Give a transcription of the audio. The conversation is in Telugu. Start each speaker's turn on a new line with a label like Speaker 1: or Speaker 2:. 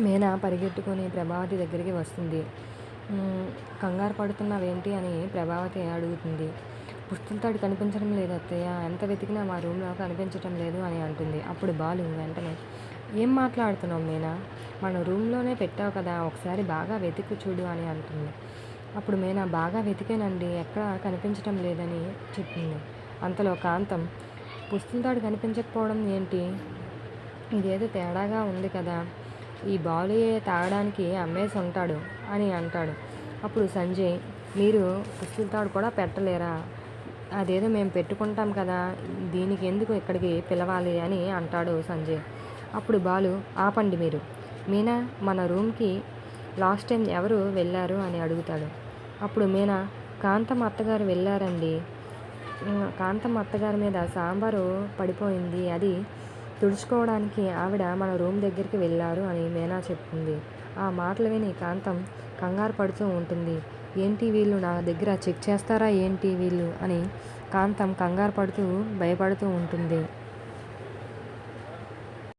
Speaker 1: మీనా పరిగెట్టుకుని ప్రభావతి దగ్గరికి వస్తుంది. కంగారు పడుతున్నావేంటి? అని ప్రభావతి అడుగుతుంది. పుస్తకాడు కనిపించడం లేదు అత్తయ్య. ఎంత వెతికినా మా రూమ్లో కనిపించడం లేదు అని అంటుంది. అప్పుడు బాలు వెంటనే ఏం మాట్లాడుతున్నావు మీనా? మన రూమ్లోనే పెట్టావు కదా ఒకసారి బాగా వెతికి చూడు అని అంటుంది. అప్పుడు మీనా బాగా వెతికేనండి. ఎక్కడ కనిపించడం లేదని చెప్పింది అంతలో కాంతం పుస్తకాడు కనిపించకపోవడం ఏంటి? ఇదేదో తేడాగా ఉంది కదా. ఈ బాలుయే తాగడానికి అమ్మేసి ఉంటాడు అని అంటాడు. అప్పుడు సంజయ్ మీరు పుస్తకాడు కూడా పెట్టలేరా? అదేదో మేము పెట్టుకుంటాం కదా దీనికి ఎందుకు ఇక్కడికి పిలవాలి అని అంటాడు సంజయ్. అప్పుడు బాలు ఆపండి మీరు. మీనా మన రూమ్కి లాస్ట్ టైం ఎవరు వెళ్ళారు అని అడుగుతాడు. అప్పుడు మీనా కాంతం అత్తగారు వెళ్ళారండి. కాంతమ్మ కాంతం అత్తగారి మీద సాంబారు పడిపోయింది అది తుడుచుకోవడానికి ఆవిడ మన రూమ్ దగ్గరికి వెళ్ళారు అని మీనా చెప్తుంది ఆ మాటలు విని కాంతం కంగారు పడుతూ ఉంటుంది. ఏంటి వీళ్ళు నా దగ్గర చెక్ చేస్తారా ఏంటి వీళ్ళు అని కాంతం కంగారు పడుతూ భయపడుతూ ఉంటుంది.